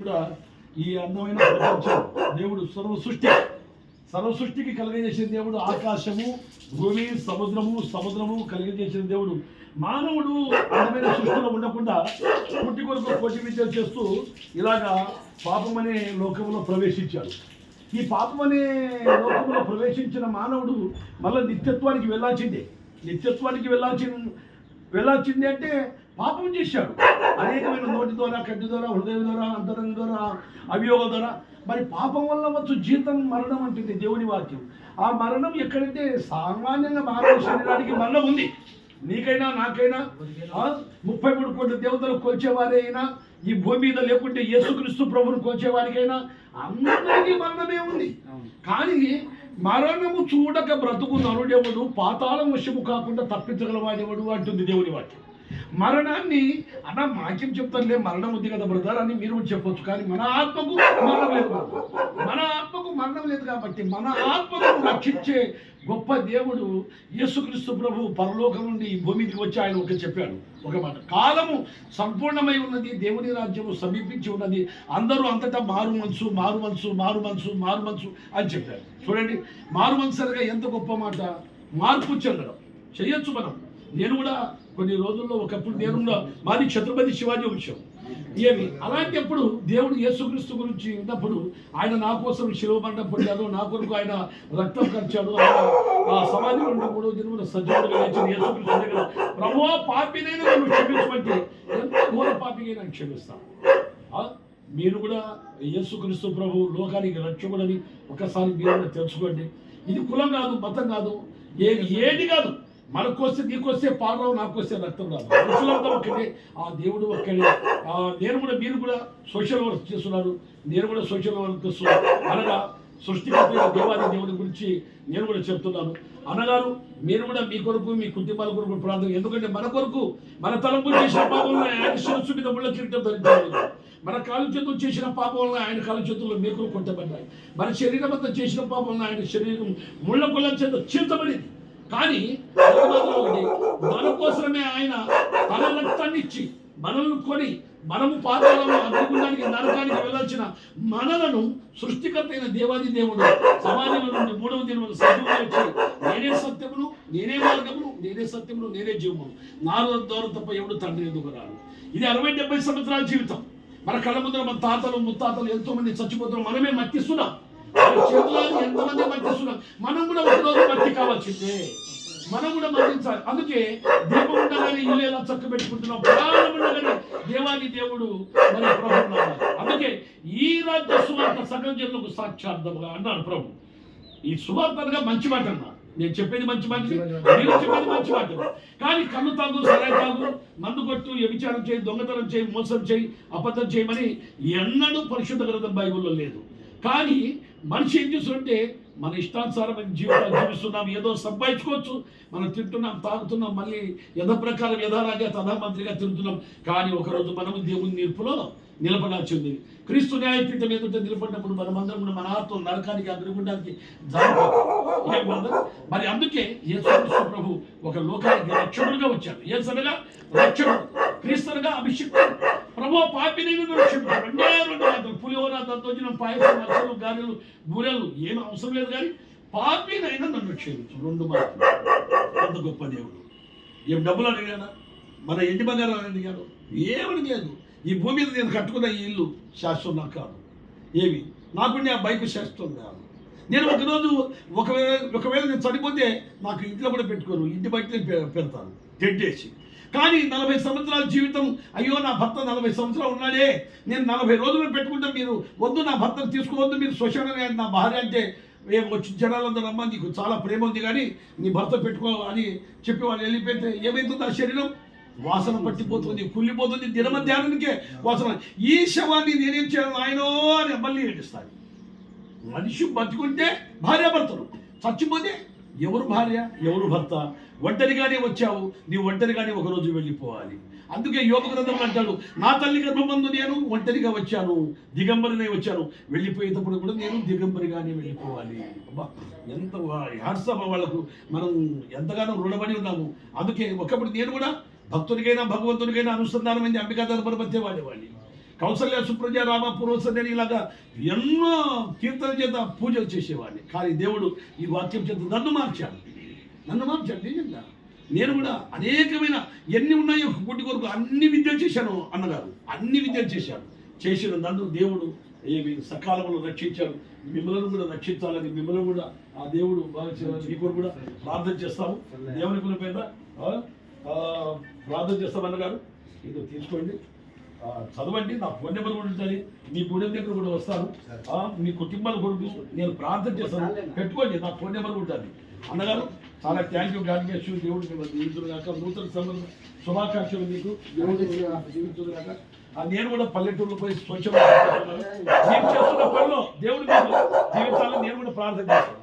కూడా ఈ అందమైన ప్రపంచం దేవుడు సర్వ సృష్టి సర్వ సృష్టికి కలిగజేసిన దేవుడు ఆకాశము భూమి సముద్రము సముద్రము కలిగజేసిన దేవుడు. మానవుడు అందమైన సృష్టిలో ఉండకుండా పుట్టి కొరకు కోటి విద్యలు చేస్తూ ఇలాగా పాపం అనే లోకంలో ప్రవేశించాడు. ఈ పాపం అనే లోకంలో ప్రవేశించిన మానవుడు మళ్ళీ నిత్యత్వానికి వెళ్ళాల్సిందే నిత్యత్వానికి వెళ్ళాల్సిన వెళ్ళాల్సింది అంటే పాపం చేశాడు. అనేకమైన నోటి ద్వారా కంటి ద్వారా హృదయం ద్వారా అంతరంగం ద్వారా అభియోగం ద్వారా. మరి పాపం వల్ల వచ్చు జీతం మరణం అంటుంది దేవుని వాక్యం. ఆ మరణం ఎక్కడంటే సామాన్యంగా మానవ శరీరానికి మరణం ఉంది నీకైనా నాకైనా ముప్పై మూడు కోట్ల దేవతలు కొల్చేవారే అయినా ఈ భూమి మీద లేకుంటే యేసుక్రీస్తు ప్రభుని కొల్చేవారికైనా అందరికీ మరణమే ఉంది. కానీ మరణము చూడక బ్రతుకు నరుడెవడు పాతాళం వశము కాకుండా తప్పించగలవాడెవడు అంటుంది దేవుని వాక్యం. మరణాన్ని అన్న మాకేం చెప్తారులే మరణం ఉంది కదా బ్రదర్ అని మీరు కూడా చెప్పొచ్చు. కానీ మన ఆత్మకు మరణం లేదు కాబట్టి. మన ఆత్మకు మరణం లేదు కాబట్టి మన ఆత్మకు రక్షించే గొప్ప దేవుడు యేసుక్రీస్తు ప్రభు పరలోకం నుండి ఈ భూమికి వచ్చి ఆయన ఒక చెప్పాడు. ఒక మాట. కాలము సంపూర్ణమై ఉన్నది దేవుని రాజ్యము సమీపించి ఉన్నది. అందరూ అంతటా మారు మనసు మారు మనసు మారు మనసు మారు మనసు అని చెప్పారు. చూడండి మారు మనసరిగా ఎంత గొప్ప మాట? మార్పు చెందడం. చేయొచ్చు మనం. నేను కూడా కొన్ని రోజుల్లో ఒకప్పుడు నేను కూడా మాది ఛత్రపతి శివాజీ వంశం. ఏమి? అలాంటప్పుడు దేవుడు యేసుక్రీస్తు గురించి విన్నప్పుడు ఆయన నా కోసం శివమండం పొందాడు నా కొరకు ఆయన రక్తం ఖర్చాడు ఆ సమాధి నుండి మూడో జన్మల సజ్జనుడుగా లేచిన యేసుక్రీస్తు దగ్గర ప్రభు పాపినైనా నన్ను క్షమించమంటే ఎంత ఘోర పాపిగా క్షమిస్తాను మీరు కూడా యేసుక్రీస్తు ప్రభు లోకానికి రక్షకుడని ఒకసారి మీరు తెలుసుకోండి. ఇది కులం కాదు మతం కాదు ఏది ఏది కాదు. మనకొస్తే నీకొస్తే పాలరావు నాకొస్తే రక్తం రాదు మనుషులంతా ఒక్కటే. ఆ దేవుడు ఒక్కడే. ఆ, నేను కూడా మీరు కూడా సోషల్ వర్క్ చేస్తున్నారు. నేను కూడా సోషల్ వర్క్ చేస్తున్నాను అనగా సృష్టికర్త దేవాది దేవుడి గురించి నేను కూడా చెప్తున్నాను. అన్నగారు మీరు కూడా మీ కొరకు మీ కుటుంబాల కొరకు ప్రార్థన. ఎందుకంటే మన కొరకు మన తలంపులు చేసిన పాపం ఆయన శిరస్సు మీద ముళ్ళ కిరీటం ధరించాలి మన కాలు చేతులు చేసిన పాపం వల్ల ఆయన కాలు చేతుల్లో మేకులు కొట్టబడ్డాయి. మన శరీరం అంతా చేసిన పాపం వల్ల ఆయన శరీరం ముళ్ళ కులం చేత చీల్చబడింది. కానీ ఒకటి మన కోసమే ఆయన తన రక్తాన్ని ఇచ్చి మనల్ని కొని మనము పాతాళంలో అందుకున్నానికి నరకానికి వెళ్ళాల్సిన మనలను సృష్టికర్త అయిన దేవాది దేవుడు సమాజంలో నుండి మూడవ దినములు సజీవుగా వచ్చి నేనే సత్యమును నేనే మార్గమును నేనే సత్యమును నేనే జీవమును. నాలుగు ద్వారా తప్ప ఎవడు తండ్రి ఎందుకు రాడు? ఇది అరవై డెబ్బై సంవత్సరాల జీవితం. మన కళ్ళ ముందర మన తాతలు ముత్తాతలు ఎంతో మంది చచ్చిపోతున్నారు మనమే మత్తిస్తున్నాం. మన ఎంతమంది మర్చిస్తున్నారు మనం కూడా ఒకరోజు మట్టి కావాల్సిందే. మనం కూడా మరణించాలి అందుకే దీపం ఉండగానే ఇల్లు ఎలా చక్క పెట్టుకుంటున్నాం. ప్రాణం ఉండగానే దేవాది దేవుడు మన ప్రభు అందుకే ఈ రాజ్య సువార్త సకల జనులకు సాక్షార్థముగా అన్నాడు ప్రభు. ఈ సువార్త అనగా మంచి మాట అన్నారు నేను చెప్పేది మంచి మాట నేను చెప్పేది మంచి మాట కానీ కన్ను తాగు సరాయి తాగు మందు కొట్టు వ్యభిచారం చేయి దొంగతనం చేయి మోసం చేయి అబద్ధం చేయమని ఎన్నడూ పరిశుద్ధ గ్రంథం బైబుల్లో లేదు. కానీ మనిషి ఏం చేస్తుంటే మన ఇష్టానుసారమైన జీవితాలు జీవిస్తున్నాం ఏదో సంపాదించుకోవచ్చు. మనం తింటున్నాం తాగుతున్నాం మళ్ళీ యథ ప్రకారం యథారాజా తథామంత్రిగా తిరుగుతున్నాం. కానీ ఒకరోజు మనము దేవుని తీర్పులో నిలబడాల్సి ఉంది క్రీస్తు న్యాయపీఠం ఎదుట నిలబడినప్పుడు మనమందరం కూడా మన ఆత్మ నరకానికి అగ్నిగుండానికి మరి అందుకే యేసుక్రీస్తు ప్రభు ఒక లోకానికి రక్షకుడుగా వచ్చాడు. ఏ సనగా రక్షకుడు. క్రీస్తులుగా అభిషిక్తుడు. ప్రభు పాపిని రెండే రెండు మాత్రం పులిహోర దద్దోజనం పాయసం మచ్చలు గారెలు బూరెలు ఏమి అవసరం లేదు కానీ పాపినైనా నన్ను క్షమించు. రెండు మాత్రం అంత గొప్ప దేవుడు. ఏం డబ్బులు అడిగానా మన ఇంటి బంగారం అడిగాడు? ఏమని లేదు ఈ భూమి మీద నేను కట్టుకున్న ఈ ఇల్లు శాశ్వతం నాకు కాదు. ఏమి? నాకు ఆ బైక్ శాశ్వతం కాదు. నేను ఒకరోజు ఒకవేళ ఒకవేళ నేను చనిపోతే నాకు ఇంట్లో కూడా పెట్టుకోరు. ఇంటి బయట నేను పెడతాను తెడ్డేసి కానీ నలభై సంవత్సరాల జీవితం అయ్యో నా భర్త నలభై సంవత్సరాలు ఉన్నాడే. నేను నలభై రోజులు పెట్టుకుంటే మీరు వద్దు నా భర్తను తీసుకోవద్దు మీరు శ్మశాన నా భార్య అంటే మేము వచ్చి జనాలందరూ అమ్మ నీకు చాలా ప్రేమ ఉంది కానీ నీ భర్త పెట్టుకో అని చెప్పి వాళ్ళు వెళ్ళిపోతే ఏమైతుంది ఆ శరీరం? వాసన పట్టిపోతుంది కుళ్ళిపోతుంది దినమధ్యాహ్నానికే వాసన. ఈ శవాన్ని నేనేం చేయాలి నాయనో అని మళ్ళీ ఏడుస్తాను మనిషి బతుకుంటే భార్యాభర్తలు చచ్చిపోతే ఎవరు భార్య? ఎవరు భర్త? ఒంటరిగానే వచ్చావు. నీ ఒంటరిగానే ఒకరోజు వెళ్ళిపోవాలి. అందుకే యోగ గ్రంథం అంటాడు నా తల్లి గర్భమందు నేను ఒంటరిగా వచ్చాను. దిగంబరినే వచ్చాను. వెళ్ళిపోయేటప్పుడు కూడా నేను దిగంబరిగానే వెళ్ళిపోవాలి. అబ్బా ఎంత హ్యాట్సప్ వాళ్ళకు. మనం ఎంతగానో రుణపడి ఉన్నాము. అందుకే ఒకప్పుడు నేను కూడా భక్తునికైనా భగవంతునికైనా అనుసంధానమైంది అంబికా మధ్య వాడేవాడిని. కౌసల్య సుప్రజ రామ పూర్వసంధ్యని ఇలాగా ఎన్నో కీర్తన చేత పూజలు చేసేవాడిని. కానీ దేవుడు ఈ వాక్యం చేత నన్ను మార్చాడు. నన్ను మార్చాడు నిజంగా. నేను కూడా అనేకమైన ఎన్ని ఉన్నాయో గుడ్డి కొరకు అన్ని విద్యలు చేశాను అన్నగారు. అన్ని విద్యలు చేశాను చేసిన నన్ను దేవుడు ఏమి సకాలంలో రక్షించాడు. మిమ్మల్ని కూడా రక్షించాలని మిమ్మల్ని కూడా ఆ దేవుడు బాగా మీ కొరకు కూడా ప్రార్థన చేస్తాము. దేవుని ఆ, ప్రార్థన చేస్తాం అన్నగారు. ఇది తీసుకోండి. చదవండి నా ఫోన్ నెంబర్ కూడా ఉంటుంది. మీ గుడి దగ్గర కూడా వస్తాను. మీ కుటుంబాల కొరకు నేను ప్రార్థన చేస్తాను. పెట్టుకోండి నా ఫోన్ నెంబర్ ఉంటుంది. అన్నగారు చాలా thank you God bless you దేవుడు మిమ్మల్ని దీవించును నూతన సంబంధం శుభాకాంక్షలు మీకు. దేవుడు దీవించును నేను కూడా పల్లెటూరులో పోయి స్వచ్ఛమైన మీరు చేస్తున్న పనిలో దేవుడు జీవితాలను నేను కూడా ప్రార్థన చేస్తాను.